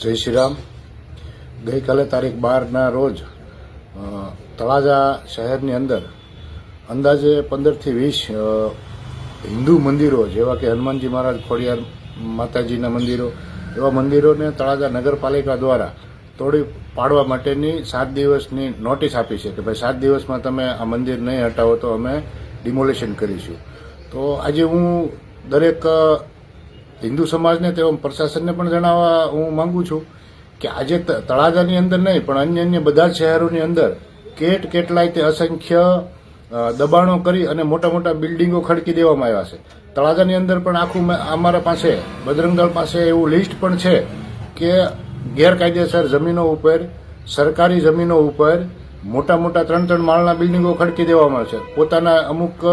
જય શ્રી રામ. ગઈકાલે તારીખ બારના રોજ તળાજા શહેરની અંદર અંદાજે પંદરથી વીસ હિન્દુ મંદિરો, જેવા કે હનુમાનજી મહારાજ ખોડિયાર માતાજીના મંદિરો, એવા મંદિરોને તળાજા નગરપાલિકા દ્વારા તોડી પાડવા માટેની સાત દિવસની નોટિસ આપી છે કે ભાઈ સાત દિવસમાં તમે આ મંદિર નહીં હટાવો તો અમે ડિમોલેશન કરીશું. તો આજે હું દરેક હિન્દુ સમાજને તેમ પ્રશાસનને પણ જણાવવા હું માંગુ છું કે આજે તળાજાની અંદર નહીં, પણ અન્ય અન્ય બધા જ શહેરોની અંદર કેટ કેટલાય તે અસંખ્ય દબાણો કરી અને મોટા મોટા બિલ્ડિંગો ખડકી દેવામાં આવ્યા છે. તળાજાની અંદર પણ આખું અમારા પાસે, બજરંગદળ પાસે એવું લિસ્ટ પણ છે કે ગેરકાયદેસર જમીનો ઉપર, સરકારી જમીનો ઉપર મોટા મોટા ત્રણ ત્રણ માળના બિલ્ડિંગો ખડકી દેવામાં આવે છે. પોતાના અમુક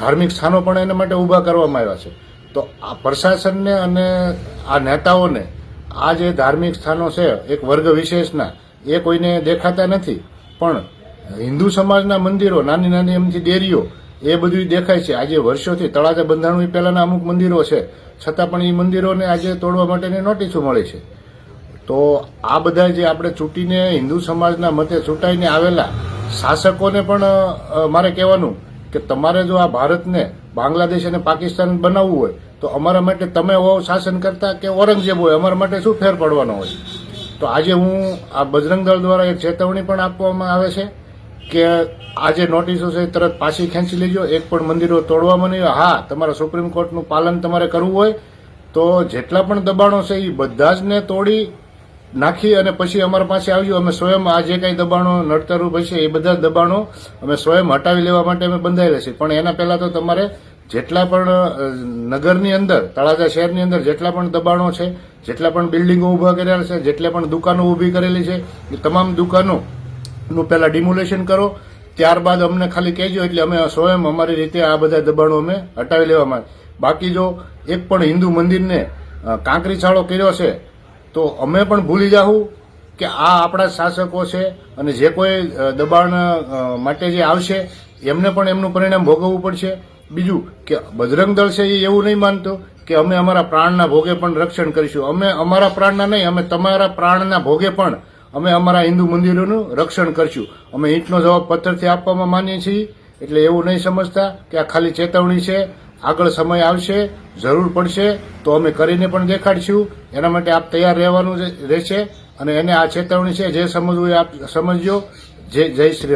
ધાર્મિક સ્થાનો પણ એના માટે ઊભા કરવામાં આવ્યા છે. તો આ પ્રશાસનને અને આ નેતાઓને આ જે ધાર્મિક સ્થાનો છે, એક વર્ગ વિશેષના, એ કોઈને દેખાતા નથી. પણ હિન્દુ સમાજના મંદિરો, નાની નાની એમથી ડેરીઓ, એ બધું દેખાય છે. આજે વર્ષોથી તળાજા બંધારણ પહેલાના અમુક મંદિરો છે. છતાં પણ એ મંદિરોને આજે તોડવા માટેની નોટિસો મળી છે. તો આ બધા જે આપણે ચૂંટીને હિન્દુ સમાજના મતે ચૂંટાઈને આવેલા શાસકોને પણ મારે કહેવાનું કે તમારે જો આ ભારતને બાંગ્લાદેશ અને પાકિસ્તાન બનાવવું હોય, તો અમારા માટે તમે હો શાસન કરતા કે ઔરંગઝેબ હોય, અમારા માટે શું ફેર પડવાનો હોય તો આજે હું આ બજરંગ દળ દ્વારા એક ચેતવણી પણ આપવામાં આવે છે કે આ જે નોટિસો છે, તરત પાછી ખેંચી લેજો, એક પણ મંદિરો તોડવામાં નહીં. હા, તમારા સુપ્રીમ કોર્ટનું પાલન તમારે કરવું હોય, તો જેટલા પણ દબાણો છે, એ બધા જ ને તોડી નાખી અને પછી અમારા પાસે આવ્યું. અમે સ્વયં આ જે કંઈ દબાણો નડતરૂપ હશે એ બધા દબાણો અમે સ્વયં હટાવી લેવા માટે અમે બંધાયેલા છીએ. પણ એના પહેલાં તો તમારે જેટલા પણ નગરની અંદર, તળાજા શહેરની અંદર જેટલા પણ દબાણો છે, જેટલા પણ બિલ્ડિંગો ઊભા કરેલા છે, જેટલા પણ દુકાનો ઊભી કરેલી છે, એ તમામ દુકાનોનું પહેલાં ડિમોલેશન કરો. ત્યારબાદ અમને ખાલી કહેજો એટલે અમે સ્વયં અમારી રીતે આ બધા દબાણો અમે હટાવી લેવામાં બાકી જો એક પણ હિન્દુ મંદિરને કાંકરી છાળો કર્યો છે તો અમે પણ ભૂલી જાહું કે આ આપણા શાસકો છે અને જે કોઈ દબાણ માટે જે આવશે, એમને પણ એમનું પરિણામ ભોગવવું પડશે. બીજું કે બજરંગ દળ છે એ એવું નહીં માનતો કે અમે અમારા પ્રાણના ભોગે પણ રક્ષણ કરીશું. અમે અમારા પ્રાણના નહીં, અમે તમારા પ્રાણના ભોગે પણ અમે અમારા હિન્દુ મંદિરોનું રક્ષણ કરશું. અમે ઈંટનો જવાબ પથ્થરથી આપવામાં માનીએ છીએ. એટલે એવું નહીં સમજતા કે આ ખાલી ચેતવણી છે આગળ સમય આવશે, જરૂર પડશે, તો અમે કરીને પણ દેખાડશું. એના માટે આપ તૈયાર રહેવાનું રહેશે અને એને આ છેતવણી છે, જે સમજવું એ આપ સમજજો. જય શ્રી